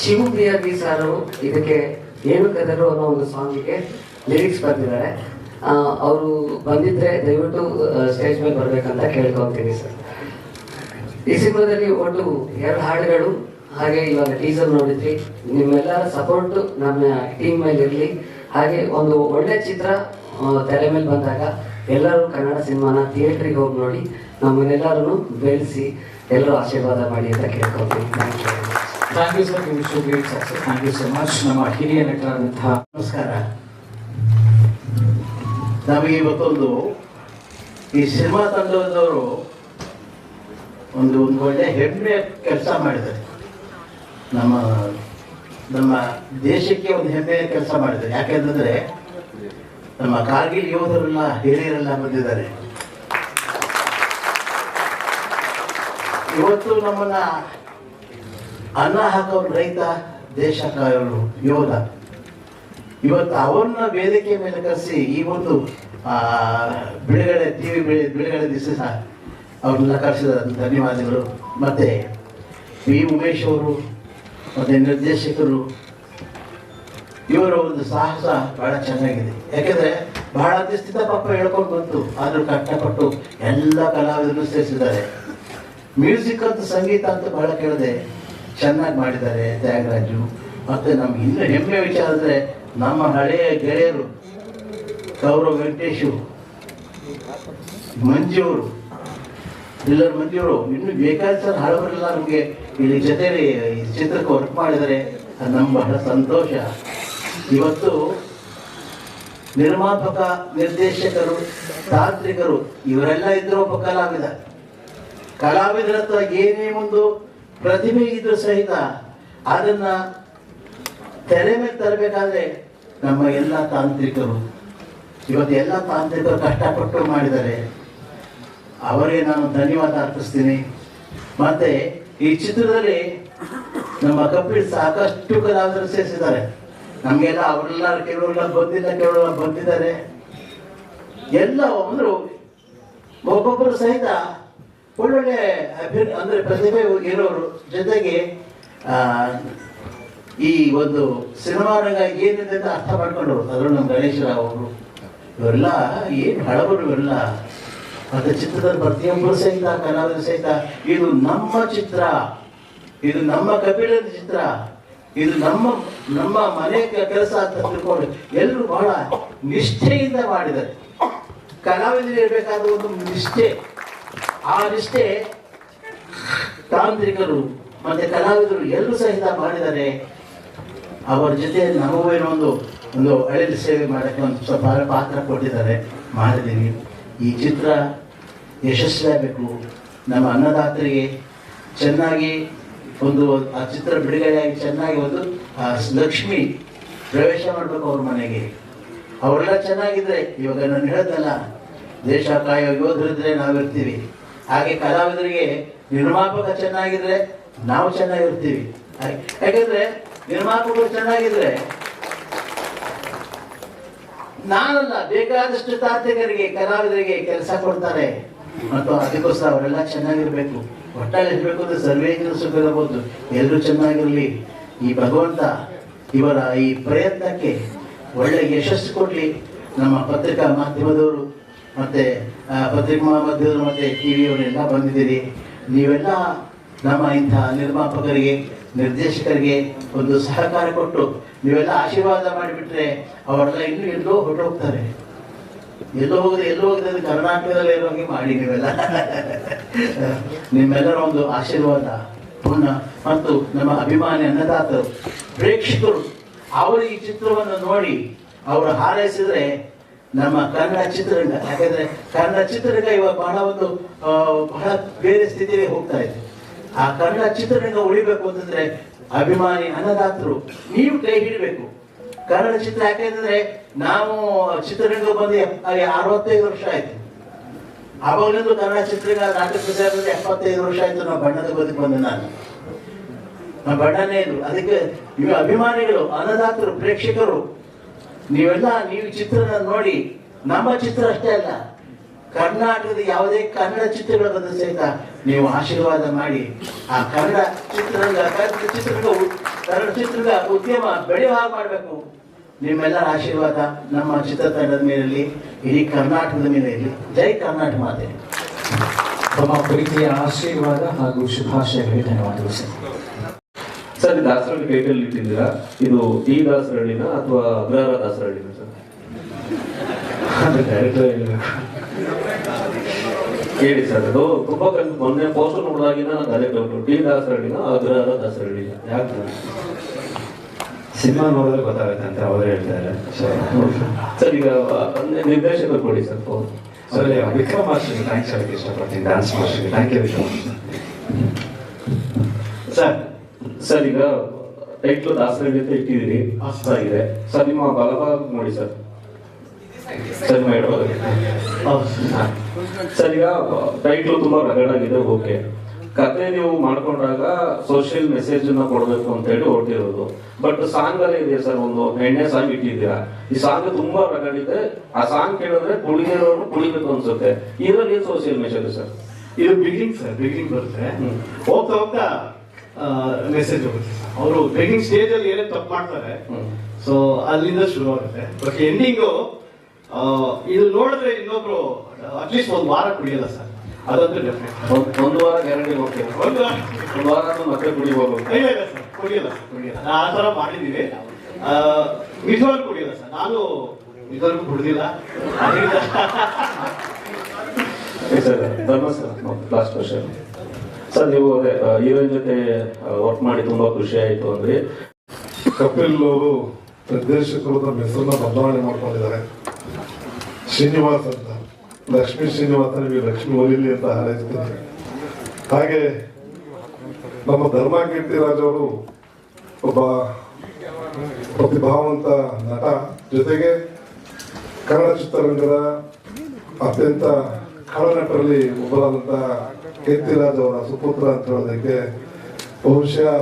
ಶಿವಪ್ರಿಯ ಬಿ ಸಾರು ಇದಕ್ಕೆ ಏನು ಕದರು ಅನ್ನೋ ಒಂದು ಸಾಂಗಿಗೆ ಲಿರಿಕ್ಸ್ ಬರ್ತಿದ್ದಾರೆ ಅವರು ಬಂದಿದ್ರೆ ದಯವಿಟ್ಟು ಸ್ಟೇಜ್ ಮೇಲೆ ಬರಬೇಕಂತ ಕೇಳ್ಕೊಂತೀನಿ ಸರ್. ಈ ಸಿನಿಮಾದಲ್ಲಿ ಒಟ್ಟು ಎರಡು ಹಾಡುಗಳು ಹಾಗೆ ಇವಾಗ ಟೀಸರ್ ನೋಡಿದ್ರಿ ನಿಮ್ಮೆಲ್ಲರ ಸಪೋರ್ಟ್ ನಮ್ಮ ಟೀಮ್ ಮೇಲೆ ಇರಲಿ. ಹಾಗೆ ಒಂದು ಒಳ್ಳೆ ಚಿತ್ರ ತಲೆ ತೆರೆ ಮೇಲೆ ಬಂದಾಗ ಎಲ್ಲರೂ ಕನ್ನಡ ಸಿನಿಮಾನ ಥಿಯೇಟ್ರಿಗೆ ಹೋಗಿ ನೋಡಿ ನಮ್ಮನ್ನೆಲ್ಲರೂ ಬೆಳೆಸಿ ಎಲ್ಲರೂ ಆಶೀರ್ವಾದ ಮಾಡಿ ಅಂತ ಕೇಳ್ಕೊತೀನಿ thank you thank you sir wish great success thank you so much ನಮ್ಮ ಹಿರಿಯ ನಟರಾದಂತಹ ನಮಸ್ಕಾರ. ನಮಗೆ ಇವತ್ತೊಂದು ಈ ಸಿನಿಮಾ ತಂಡದವರು ಒಂದು ಒಂದು ಒಳ್ಳೆ ಹೆಮ್ಮೆ ಕೆಲಸ ಮಾಡಿದ್ದಾರೆ. ನಮ್ಮ ನಮ್ಮ ದೇಶಕ್ಕೆ ಒಂದು ಹೆಮ್ಮೆಯ ಕೆಲಸ ಮಾಡಿದ್ದಾರೆ. ಯಾಕೆಂತಂದ್ರೆ ನಮ್ಮ ಕಾರ್ಗಿಲ್ ಯೋಧರೆಲ್ಲ, ಹಿರಿಯರೆಲ್ಲ ಬಂದಿದ್ದಾರೆ. ಇವತ್ತು ನಮ್ಮನ್ನ ಅನ್ನ ಹಾಕೋರು ರೈತ, ದೇಶ ಯೋಧ. ಇವತ್ತು ಅವ್ರನ್ನ ವೇದಿಕೆ ಮೇಲೆ ಕರೆಸಿ ಈ ಒಂದು ಬಿಡುಗಡೆ, ಟಿವಿ ಬಿಡುಗಡೆ ದಿವಸ ಅವ್ರನ್ನ ಕರೆಸಿದ ಧನ್ಯವಾದಗಳು. ಮತ್ತೆ ಪಿ ಉಮೇಶ್ ಅವರು ಮತ್ತೆ ನಿರ್ದೇಶಕರು, ಇವರ ಒಂದು ಸಾಹಸ ಬಹಳ ಚೆನ್ನಾಗಿದೆ. ಯಾಕೆಂದ್ರೆ ಬಹಳ ದಿವಸದಿಂದ ಪಾಪ ಹೇಳ್ಕೊಂಡು ಬಂತು, ಆದ್ರೂ ಕಷ್ಟಪಟ್ಟು ಎಲ್ಲ ಕಲಾವಿದರು ಸೇರಿಸಿದ್ದಾರೆ. ಮ್ಯೂಸಿಕ್ ಅಂತ ಸಂಗೀತ ಅಂತ ಬಹಳ ಕೇಳಿದೆ. ಚೆನ್ನಾಗಿ ಮಾಡಿದ್ದಾರೆ ತ್ಯಾಗರಾಜು. ಮತ್ತೆ ನಮ್ಗೆ ಇನ್ನೂ ಹೆಮ್ಮೆ ವಿಚಾರ ಅಂದ್ರೆ ನಮ್ಮ ಹಳೆಯ ಗೆಳೆಯರು, ಗೌರವ್ ವೆಂಕಟೇಶು ಮಂಜೂರು ಎಲ್ಲರೂ ಅವರು, ಇನ್ನು ಬೇಕಾದ ಸರ್ ಹಳಬರೆಲ್ಲ ನಮಗೆ ಇಲ್ಲಿ ಜೊತೆಲಿ ಈ ಚಿತ್ರಕ್ಕೆ ವರ್ಕ್ ಮಾಡಿದರೆ ನಮ್ಮ ಬಹಳ ಸಂತೋಷ. ಇವತ್ತು ನಿರ್ಮಾಪಕ, ನಿರ್ದೇಶಕರು, ತಾಂತ್ರಿಕರು, ಇವರೆಲ್ಲ ಇದ್ರು ಒಬ್ಬ ಕಲಾವಿದ. ಕಲಾವಿದರ ಹತ್ರ ಏನೇ ಒಂದು ಪ್ರತಿಭೆ ಇದ್ರೂ ಸಹಿತ ಅದನ್ನ ತೆರೆ ಮೇಲೆ ತರಬೇಕಾದ್ರೆ ನಮ್ಮ ಎಲ್ಲ ತಾಂತ್ರಿಕರು. ಇವತ್ತು ಎಲ್ಲ ತಾಂತ್ರಿಕರು ಕಷ್ಟಪಟ್ಟು ಮಾಡಿದ್ದಾರೆ. ಅವರಿಗೆ ನಾನು ಧನ್ಯವಾದ ಅರ್ಪಿಸ್ತೀನಿ. ಮತ್ತೆ ಈ ಚಿತ್ರದಲ್ಲಿ ನಮ್ಮ ಕಪಿಲ್ ಸಾಕಷ್ಟು ಕಲಾವಿದರು ಸೇರಿಸಿದ್ದಾರೆ. ನಮಗೆಲ್ಲ ಅವರೆಲ್ಲ ಕೆಲವರೆಲ್ಲ ಬಂದಿಲ್ಲ ಕೆಲವರೆಲ್ಲ ಬಂದಿದ್ದಾರೆ. ಎಲ್ಲ ಅಂದ್ರು ಒಬ್ಬೊಬ್ಬರು ಸಹಿತ ಒಳ್ಳೊಳ್ಳೆ ಅಭಿ, ಅಂದ್ರೆ ಪ್ರತಿಭೆ ಇರೋರು. ಜೊತೆಗೆ ಈ ಒಂದು ಸಿನಿಮಾ ರಂಗ ಏನಿದೆ ಅಂತ ಅರ್ಥ ಮಾಡ್ಕೊಂಡ್ರು ಅದ್ರ ನಮ್ಮ ಗಣೇಶ್ ರಾವ್ ಅವರು. ಇವರೆಲ್ಲ ಏನು ಹಳಬರು ಇವರೆಲ್ಲ. ಮತ್ತೆ ಚಿತ್ರದಲ್ಲಿ ಪ್ರತಿಯೊಬ್ಬರು ಸಹಿತ ಕಲಾವಿದರು ಸಹಿತ. ಇದು ನಮ್ಮ ಚಿತ್ರ. ಇದು ನಮ್ಮ ಕಪಿಲದ ಚಿತ್ರ. ಇದು ನಮ್ಮ ನಮ್ಮ ಮನೆ ಕೆಲಸ ಅಂತ ತಿಳ್ಕೊಂಡು ಎಲ್ಲರೂ ಬಹಳ ನಿಷ್ಠೆಯಿಂದ ಮಾಡಿದ್ದಾರೆ. ಕಲಾವಿದರು ಇರಬೇಕಾದ ಒಂದು ನಿಷ್ಠೆ. ಆ ನಿಷ್ಠೆ ತಾಂತ್ರಿಕರು ಮತ್ತೆ ಕಲಾವಿದರು ಎಲ್ಲರೂ ಸಹಿತ ಮಾಡಿದ್ದಾರೆ ಅವರ ಜೊತೆ ನಮಗೂ ಏನೋ ಒಂದು ಒಂದು ಹಳ್ಳಿ ಸೇವೆ ಮಾಡಕ್ಕೆ ಒಂದು ಸ್ವಲ್ಪ ಪಾತ್ರ ಕೊಟ್ಟಿದ್ದಾರೆ. ಮಾಡಿದ್ದೀವಿ ಈ ಚಿತ್ರ ಯಶಸ್ವಿಯಾಗಬೇಕು. ನಮ್ಮ ಅನ್ನದಾತರಿಗೆ ಚೆನ್ನಾಗಿ ಒಂದು, ಆ ಚಿತ್ರ ಬಿಡುಗಡೆಯಾಗಿ ಚೆನ್ನಾಗಿ ಒಂದು, ಆ ಲಕ್ಷ್ಮಿ ಪ್ರವೇಶ ಮಾಡಬೇಕು ಅವ್ರ ಮನೆಗೆ. ಅವರೆಲ್ಲ ಚೆನ್ನಾಗಿದ್ರೆ, ಇವಾಗ ನಾನು ಹೇಳ್ದಲ್ಲ, ದೇಶ ಕಾಯೋ ಯೋಧರಿದ್ರೆ ನಾವಿರ್ತೀವಿ. ಹಾಗೆ ಕಲಾವಿದರಿಗೆ ನಿರ್ಮಾಪಕ ಚೆನ್ನಾಗಿದ್ರೆ ನಾವು ಚೆನ್ನಾಗಿರ್ತೀವಿ. ಯಾಕಂದ್ರೆ ನಿರ್ಮಾಪಕರು ಚೆನ್ನಾಗಿದ್ರೆ ನಾನಲ್ಲ, ಬೇಕಾದಷ್ಟು ತಾಂತ್ರಿಕರಿಗೆ ಕಲಾವಿದರಿಗೆ ಕೆಲಸ ಕೊಡ್ತಾರೆ. ಮತ್ತು ಅದಕ್ಕೋಸ್ಕರ ಅವರೆಲ್ಲ ಚೆನ್ನಾಗಿರ್ಬೇಕು. ಒಟ್ಟಾರೆ ಹೇಳ್ಬೇಕು ಅಂದ್ರೆ ಸರ್ವೇ ಸುಖಿರಬಹುದು ಎಲ್ಲರೂ ಚೆನ್ನಾಗಿರಲಿ. ಈ ಭಗವಂತ ಇವರ ಈ ಪ್ರಯತ್ನಕ್ಕೆ ಒಳ್ಳೆ ಯಶಸ್ಸು ಕೊಡಲಿ. ನಮ್ಮ ಪತ್ರಿಕಾ ಮಾಧ್ಯಮದವರು ಮತ್ತೆ ಪತ್ರಿಕಾ ಮಾಧ್ಯಮದವರು ಮತ್ತೆ ಟಿವಿಯವರೆಲ್ಲ ಬಂದಿದ್ದೀರಿ. ನೀವೆಲ್ಲ ನಮ್ಮ ಇಂಥ ನಿರ್ಮಾಪಕರಿಗೆ, ನಿರ್ದೇಶಕರಿಗೆ ಒಂದು ಸಹಕಾರ ಕೊಟ್ಟು ನೀವೆಲ್ಲ ಆಶೀರ್ವಾದ ಮಾಡಿಬಿಟ್ರೆ ಅವರೆಲ್ಲ ಇನ್ನೂ ಎಲ್ಲೋ ಹೊರಟೋಗ್ತಾರೆ. ಎಲ್ಲೋ ಹೋಗದೆ ಎಲ್ಲೋ ಹೋಗದೆ ಕರ್ನಾಟಕದಲ್ಲಿ ಇರೋ ಹಾಗೆ ಮಾಡಿ ನೀವೆಲ್ಲ. ನಿಮ್ಮೆಲ್ಲರ ಒಂದು ಆಶೀರ್ವಾದ, ಪುಣ್ಯ ಮತ್ತು ನಮ್ಮ ಅಭಿಮಾನಿ ಅನ್ನದಾತರು ಪ್ರೇಕ್ಷಕರು ಅವರು ಈ ಚಿತ್ರವನ್ನು ನೋಡಿ ಅವರು ಹಾರೈಸಿದ್ರೆ ನಮ್ಮ ಕನ್ನಡ ಚಿತ್ರರಂಗ, ಯಾಕಂದ್ರೆ ಕನ್ನಡ ಚಿತ್ರರಂಗ ಇವಾಗ ಬಹಳ ಒಂದು ಬಹಳ ಬೇರೆ ಸ್ಥಿತಿಗೆ ಹೋಗ್ತಾ ಇದೆ. ಆ ಕನ್ನಡ ಚಿತ್ರರಂಗ ಉಳಿಬೇಕು ಅಂತಂದ್ರೆ ಅಭಿಮಾನಿ ಅನ್ನದಾತರು, ನೀವು ಕೈ ಹಿಡಬೇಕು. ಕನ್ನಡ ಚಿತ್ರ ಯಾಕೆಂದ್ರೆ ನಾವು ಚಿತ್ರರಂಗ ಬಂದು ಅರವತ್ತೈದು ವರ್ಷ ಆಯ್ತು. ಆವಾಗಲಿಂದ ಕನ್ನಡ ಚಿತ್ರಗಳ ನಾಟಕ ಪ್ರಚಾರದ ಎಪ್ಪತ್ತೈದು ವರ್ಷ ಆಯ್ತು ನಾವು ಬಣ್ಣದ ಬದುಕು ಬಂದೆ ನಾನು. ನಮ್ಮ ಬಣ್ಣನೇ ಇದು ಅದಕ್ಕೆ ನೀವು ಅಭಿಮಾನಿಗಳು, ಅನ್ನದಾತರು, ಪ್ರೇಕ್ಷಕರು, ನೀವೆಲ್ಲ ನೀವು ಚಿತ್ರನ ನೋಡಿ, ನಮ್ಮ ಚಿತ್ರ ಅಷ್ಟೇ ಅಲ್ಲ, ಕರ್ನಾಟಕದ ಯಾವುದೇ ಕನ್ನಡ ಚಿತ್ರಗಳ ಬಂದ ಸಹಿತ ನೀವು ಆಶೀರ್ವಾದ ಮಾಡಿ ಆ ಕನ್ನಡ ಚಿತ್ರರಂಗ ಕನ್ನಡ ಚಿತ್ರರಂಗ ಕನ್ನಡ ಚಿತ್ರದ ಉದ್ಯಮ ಬೆಳೆಯುವ ಹಾಗೆ ಮಾಡಬೇಕು. ನಿಮ್ಮೆಲ್ಲರ ಆಶೀರ್ವಾದ ನಮ್ಮ ಚಿತ್ರತಂಡದ ಮೇಲಿರಲಿ ಇಡೀ ಕರ್ನಾಟಕದ ಮೇಲೆ ಇರಲಿ ಜೈ ಕರ್ನಾಟಕ ಮಾತೆ. ತಮ್ಮ ಪ್ರೀತಿಯ ಆಶೀರ್ವಾದ ಹಾಗೂ ಶುಭಾಶಯಗಳಿಗೆ ಧನ್ಯವಾದಗಳು ಸರ್. ಸರ್ ಇದು ದಾಸರಳ್ಳಿ ಟೈಟಲ್ ಇಟ್ಟಿದ್ದೀರಾ? ಇದು ಈ ದಾಸರಳ್ಳಿನ ಅಥವಾ ಅಗ್ರಹಾರ ದಾಸರಳ್ಳಿನ ಸರ್? ಅದು ಡೈರೆಕ್ಟರ್ ಹೇಳಬೇಕು ಹೇಳಿ ಸರ್ ಅದು ತುಂಬಾ ಮೊನ್ನೆ ಪೋಸ್ಟರ್ ನೋಡಿದಾಗಿನ ನಾನು ಅದೇ ಡೌಟ್ ಟಿ ದಾಸರಳ್ಳಿನ ಅಗ್ರಹಾರ ದಾಸರಳ್ಳಿನ? ಯಾಕೆ? ಸಿನಿಮಾ ನೋಡಿದ್ರೆ ಗೊತ್ತಾಗುತ್ತೆ ಅಂತ ಅವರು ಹೇಳ್ತಾರೆ. ಸರ್, ಈಗ ನಿರ್ದೇಶಕರು ಕೊಡಿ ಫೋನ್ ಸರ್ ವಿಕ್ರಮ್ ಮಾಸ್ಟರ್ಗೆ ಥ್ಯಾಂಕ್ಸ್ ಹೇಳಕ್ಕೆ ಇಷ್ಟಪಡ್ತೀನಿ. Dance ಮಾಸ್ಟರ್ಗೆ thank you Vikram sir sir, ಈಗ ಟೈಟ್ಲು ದಾಸರಳ್ಳಿ ಅಂತ ಇಟ್ಟಿದ್ದೀರಿ. ಆಗಿದೆ ಸರ್, ನಿಮ್ಮ ಬಲಭಾಗ ನೋಡಿ ಸರ್. Sir madam sir. ಈಗ ಟೈಟ್ಲು ತುಂಬಾ ರಗಡಾಗಿದೆ ಓಕೆ. ಕತೆ ನೀವು ಮಾಡ್ಕೊಂಡಾಗ ಸೋಷಿಯಲ್ ಮೆಸೇಜ್ ಅನ್ನ ಕೊಡ್ಬೇಕು ಅಂತ ಹೇಳಿ ಹೊರಟಿರೋದು. ಬಟ್ ಸಾಂಗ್ ಅಲ್ಲಿ ಇದೆ ಸರ್ ಒಂದು ಎಣ್ಣೆ ಸಾಂಗ್ ಇಟ್ಟಿದ್ದೀರಾ? ಈ ಸಾಂಗ್ ತುಂಬಾ ರಗಡಿದೆ ಆ ಸಾಂಗ್ ಕೇಳಿದ್ರೆ ಕುಳಿಗಿರೋರು ಕುಳಿಬೇಕು ಅನ್ಸುತ್ತೆ. ಇದರಲ್ಲಿ ಏನ್ ಸೋಷಿಯಲ್ ಮೆಸೇಜ್ ಸರ್? ಇದು ಬಿಗಿನಿಂಗ್ ಸರ್ ಬಿಗಿನಿಂಗ್ ಬರುತ್ತೆ. ಹೋಗ್ತಾ ಹೋಗ್ತಾ ಮೆಸೇಜ್ ಹೋಗುತ್ತೆ ಅವರು ಬಿಗಿನಿಂಗ್ ಸ್ಟೇಜ್ ಅಲ್ಲಿ ಏನೇ ತಪ್ಪು ಮಾಡ್ತಾರೆ. ಸೊ ಅಲ್ಲಿಂದ ಶುರು ಆಗುತ್ತೆ. ಬಟ್ ಎಂಡಿಂಗು ಇದು ನೋಡಿದ್ರೆ ಇನ್ನೊಬ್ರು ಅಟ್ಲೀಸ್ಟ್ ಒಂದು ವಾರ ಕುಡಿಯಲ್ಲ ಸರ್. ಅದಂತೂ ಡೆಫಿನೆಟ್ ಒಂದು ವಾರ ಗ್ಯಾರಂಟಿ ಹೋಗ್ತೀನಿ. ಒಂದು ವಾರ ಒಂದು ವಾರ ಆದ್ಮೇಲೆ ಮತ್ತೆ ಇಲ್ಲ ಇಲ್ಲ ಸರ್ ಕುಡಿಯಲ್ಲ ಸರ್ ಕುಡಿಯಲ್ಲ. ಆ ಥರ ಮಾಡಿದ್ದೀವಿ ನಿಜವಾಗ್ಲೂ ಕುಡಿಯಲ್ಲ ಸರ್ ನಾನು Mithun ಕುಡಿದಿಲ್ಲ. Sir Dharmasthala last question sir ನೀವು ಅದೇ ಹೀರೋಯಿನ್ ಜೊತೆ ವರ್ಕ್ ಮಾಡಿ ತುಂಬಾ ಖುಷಿ ಆಯ್ತು ಅಂದ್ರೆ. ಕಪಿಲ್ ಅವರು ನಿರ್ದೇಶಕರು ತಮ್ಮ ಹೆಸರನ್ನ ಬದಲಾವಣೆ ಮಾಡ್ಕೊಂಡಿದ್ದಾರೆ. ಶ್ರೀನಿವಾಸ್ ಅಂತ. ಲಕ್ಷ್ಮೀ ಶ್ರೀನಿವಾಸ ನಿಮಗೆ ಲಕ್ಷ್ಮಿ ಒಲಿಲಿ ಅಂತ ಹಾರೈಸ್ತೇನೆ. ಹಾಗೆ ನಮ್ಮ ಧರ್ಮ ಕೀರ್ತಿರಾಜ್ ಅವರು ಒಬ್ಬ ಪ್ರತಿಭಾವಂತ ನಟ ಜೊತೆಗೆ ಕನ್ನಡ ಚಿತ್ರರಂಗದ ಅತ್ಯಂತ ಖಳನಟರಲ್ಲಿ ಒಬ್ಬರಾದಂಥ ಕೀರ್ತಿರಾಜ್ ಅವರ ಸುಪುತ್ರ ಅಂತ ಹೇಳೋದಕ್ಕೆ ಬಹುಶಃ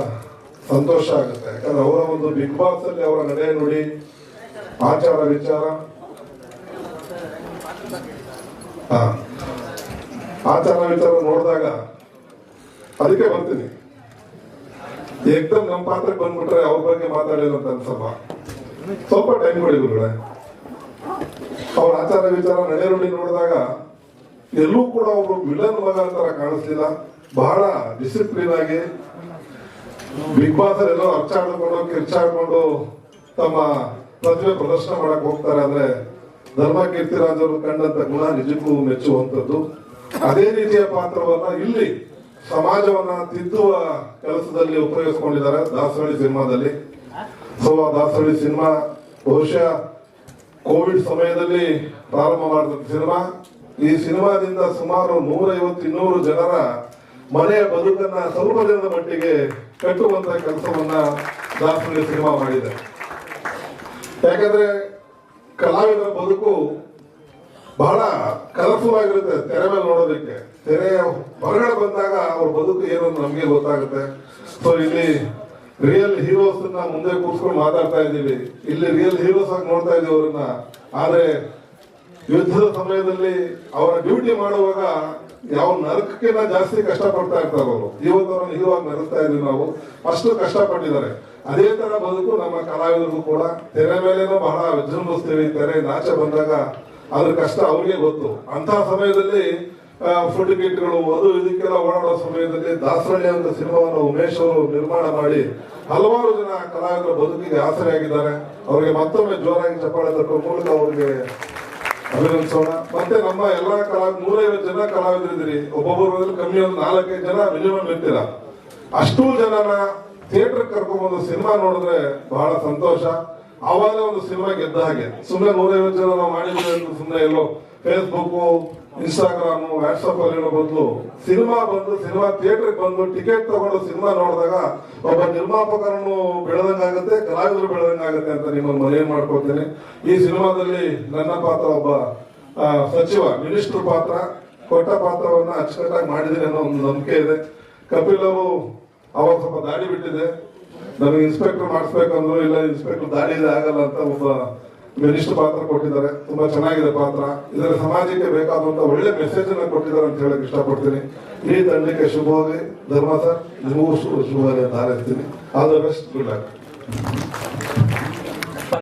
ಸಂತೋಷ ಆಗುತ್ತೆ. ಯಾಕಂದ್ರೆ ಅವರ ಒಂದು ಬಿಗ್ ಬಾಸ್ ಅಲ್ಲಿ ಅವರ ನಡೆ ನುಡಿ ಆಚಾರ ವಿಚಾರ ಆಚಾರ ವಿಚಾರ ನೋಡಿದಾಗ ಅದಕ್ಕೆ ಬರ್ತೀನಿ. ಏಕ್ದಮ್ ನಮ್ಮ ಪಾತ್ರಕ್ಕೆ ಬಂದ್ಬಿಟ್ರೆ ಅವ್ರ ಬಗ್ಗೆ ಮಾತಾಡಿಲ್ಲ ಅಂತ ಅನ್ಸಪ್ಪ. ಸ್ವಲ್ಪ ಟೈಮ್ ಕೊಡಿ ಗುರುಗಳೇ. ಅವ್ರ ಆಚಾರ ವಿಚಾರ ನುಡಿ ನೋಡಿದಾಗ ಎಲ್ಲೂ ಕೂಡ ಅವರು ವಿಲನ್ ಮಗ ಅಂತರ ಕಾಣಿಸ್ಲಿಲ್ಲ. ಬಹಳ ಡಿಸಿಪ್ಲಿನ್ ಆಗಿ ಬಿಗ್ ಬಾಸ್ ಎಲ್ಲೋ ಅರ್ಚಾಡ್ಕೊಂಡು ಕಿರ್ಚಾಡ್ಕೊಂಡು ತಮ್ಮ ಪ್ರತಿಭೆ ಪ್ರದರ್ಶನ ಮಾಡಕ್ ಹೋಗ್ತಾರೆ ಅಂದ್ರೆ ಧರ್ಮ ಕೀರ್ತಿರಾಜ್ ಅವರು ಕಂಡಂತ ಗುಣ ನಿಜಕ್ಕೂ ಮೆಚ್ಚುವಂಥದ್ದು. ಅದೇ ರೀತಿಯ ಪಾತ್ರವನ್ನ ಇಲ್ಲಿ ಸಮಾಜವನ್ನ ತಿದ್ದುವ ಕೆಲಸದಲ್ಲಿ ಉಪಯೋಗಿಸ್ಕೊಂಡಿದ್ದಾರೆ ದಾಸರಳ್ಳಿ ಸಿನಿಮಾದಲ್ಲಿ. ಸೊ ಆ ದಾಸರಳ್ಳಿ ಸಿನಿಮಾ ಬಹುಶಃ ಕೋವಿಡ್ ಸಮಯದಲ್ಲಿ ಪ್ರಾರಂಭ ಮಾಡಿದ ಸಿನಿಮಾ. ಈ ಸಿನಿಮಾದಿಂದ ಸುಮಾರು ನೂರೈವತ್ತು ಇನ್ನೂರು ಜನರ ಮನೆಯ ಬದುಕನ್ನ ಸ್ವಲ್ಪ ಜನರ ಮಟ್ಟಿಗೆ ಕಟ್ಟುವಂತ ಕೆಲಸವನ್ನ ದಾಸರಳ್ಳಿ ಸಿನಿಮಾ ಮಾಡಿದೆ. ಯಾಕಂದ್ರೆ ಕಲಾವಿದರ ಬದುಕು ಬಹಳ ಕಲರ್ಫುಲ್ ಆಗಿರುತ್ತೆ, ತೆರೆ ಮೇಲೆ ನೋಡೋದಕ್ಕೆ. ತೆರೆ ಹೊರಗಡೆ ಬಂದಾಗ ಅವ್ರ ಬದುಕು ಏನು ನಮ್ಗೆ ಗೊತ್ತಾಗುತ್ತೆ. ಸೊ ಇಲ್ಲಿ ರಿಯಲ್ ಹೀರೋಸ್ ಮುಂದೆ ಕೂರ್ಸ್ಕೊಂಡು ಮಾತಾಡ್ತಾ ಇದ್ದೀವಿ. ಇಲ್ಲಿ ರಿಯಲ್ ಹೀರೋಸ್ ಆಗಿ ನೋಡ್ತಾ ಇದೀವಿ ಅವ್ರನ್ನ. ಆದ್ರೆ ಯುದ್ಧದ ಸಮಯದಲ್ಲಿ ಅವರ ಡ್ಯೂಟಿ ಮಾಡುವಾಗ ಯಾವ ನರಕಕ್ಕಿಂತ ಜಾಸ್ತಿ ಕಷ್ಟ ಪಡ್ತಾ ಇರ್ತಾರೆ ಅವರು. ಹೀರೋ ಆಗಿ ನರಸ್ತಾ ಇದ್ವಿ ನಾವು. ಅಷ್ಟು ಕಷ್ಟಪಟ್ಟಿದ್ದಾರೆ. ಅದೇ ತರ ಬದುಕು ನಮ್ಮ ಕಲಾವಿದರಿಗೂ ಕೂಡ ತೆರೆ ಮೇಲೆನೂ ಬಹಳ ವಿಜೃಂಭಿಸ್ತೀವಿ. ತೆರೆ ನಾಚೆ ಬಂದಾಗ ಅದ್ರ ಕಷ್ಟ ಅವ್ರಿಗೆ ಗೊತ್ತು. ಅಂತ ಸಮಯದಲ್ಲಿ ಫುಡ್ ಕಿಟ್ಗಳು, ಅದು ಇದಕ್ಕೆಲ್ಲ ಓಡಾಡೋ ಸಮಯದಲ್ಲಿ ದಾಸರಳ್ಳಿ ಅಂತ ಸಿನಿಮಾವನ್ನು ಉಮೇಶ್ ಅವರು ನಿರ್ಮಾಣ ಮಾಡಿ ಹಲವಾರು ಜನ ಕಲಾವಿದರ ಬದುಕಿಗೆ ಆಸರೆಯಾಗಿದ್ದಾರೆ. ಅವರಿಗೆ ಮತ್ತೊಮ್ಮೆ ಜೋರಾಗಿ ಚಪ್ಪಾಳೆ ತಕ್ಕ ಮೂಲಕ ಅವರಿಗೆ ಅಭಿನಂದಿಸೋಣ ಮತ್ತೆ ನಮ್ಮ ಎಲ್ಲಾ ಕಲಾ, ನೂರೈವತ್ತು ಜನ ಕಲಾವಿದರಿದ್ದೀರಿ. ಒಬ್ಬೊಬ್ಬರು ಕಮ್ಮಿ ಒಂದು ನಾಲ್ಕೈದು ಜನ ಮಿನಿಮಮ್ ಇರ್ತೀರ. ಅಷ್ಟು ಜನನ ಥಿಯೇಟರ್ ಕರ್ಕೊಂಡ್ಬಂದು ಸಿನಿಮಾ ನೋಡಿದ್ರೆ ಬಹಳ ಸಂತೋಷ. ಆವಾಗ ಒಂದು ಸಿನಿಮಾ ಗೆದ್ದ ಹಾಗೆ. ಸುಮ್ಮನೆ ನೂರೈವತ್ತು ಜನ ನಾವು ಮಾಡಿದ್ವಿ ಅಂತ ಸುಮ್ಮನೆ ಎಲ್ಲೋ. ಫೇಸ್ಬುಕ್ ಇನ್ಸ್ಟಾಗ್ರಾಮ್ ವಾಟ್ಸಪ್ ಅಲ್ಲಿ ಹೇಳೋ ಬದಲು ಸಿನಿಮಾ ಬಂದು ಸಿನಿಮಾ ಥಿಯೇಟರ್ ಬಂದು ಟಿಕೆಟ್ ತಗೊಂಡು ಸಿನಿಮಾ ನೋಡಿದಾಗ ಒಬ್ಬ ನಿರ್ಮಾಪಕರನ್ನು ಬೆಳೆದಂಗಾಗುತ್ತೆ, ಕಲಾವಿದರು ಬೆಳೆದಂಗಾಗುತ್ತೆ ಅಂತ ನಿಮ್ಮನ್ನು ಮನವಿ ಮಾಡ್ಕೊಳ್ತೇನೆ. ಈ ಸಿನಿಮಾದಲ್ಲಿ ನನ್ನ ಪಾತ್ರ ಒಬ್ಬ ಸಚಿವ, ಮಿನಿಸ್ಟರ್ ಪಾತ್ರ, ಕೊಟ್ಟ ಪಾತ್ರವನ್ನ ಅಚ್ಚುಕಟ್ಟಾಗಿ ಮಾಡಿದ್ದೀನಿ ಅನ್ನೋ ಒಂದು ನಂಬಿಕೆ ಇದೆ. ಕಪಿಲ್ ಅವರು ಅವಾಗ ಸ್ವಲ್ಪ ದಾಳಿ ಬಿಟ್ಟಿದೆ. ನನಗೆ ಇನ್ಸ್ಪೆಕ್ಟರ್ ಮಾಡಿಸ್ಬೇಕಂದ್ರು ಇಲ್ಲ ಇನ್ಸ್ಪೆಕ್ಟರ್ ದಾಳಿ ಆಗಲ್ಲ ಅಂತ ಒಬ್ಬ ಮಿನಿಸ್ಟರ್ ಪಾತ್ರ ಕೊಟ್ಟಿದ್ದಾರೆ, ತುಂಬಾ ಚೆನ್ನಾಗಿದೆ ಪಾತ್ರ. ಇದರ ಸಮಾಜಕ್ಕೆ ಬೇಕಾದಂತ ಒಳ್ಳೆ ಮೆಸೇಜ್ ಅನ್ನ ಕೊಟ್ಟಿದ್ದಾರೆ ಅಂತ ಹೇಳಕ್ ಇಷ್ಟಪಡ್ತೀನಿ. ಈ ತಂಡಕ್ಕೆ ಶುಭವಾಗಿ ಧರ್ಮ ಸರ್, ನಿಮಗೂ ಶುಭ ಅಂತ ಹಾರೈಸ್ತೀನಿ. All the best good luck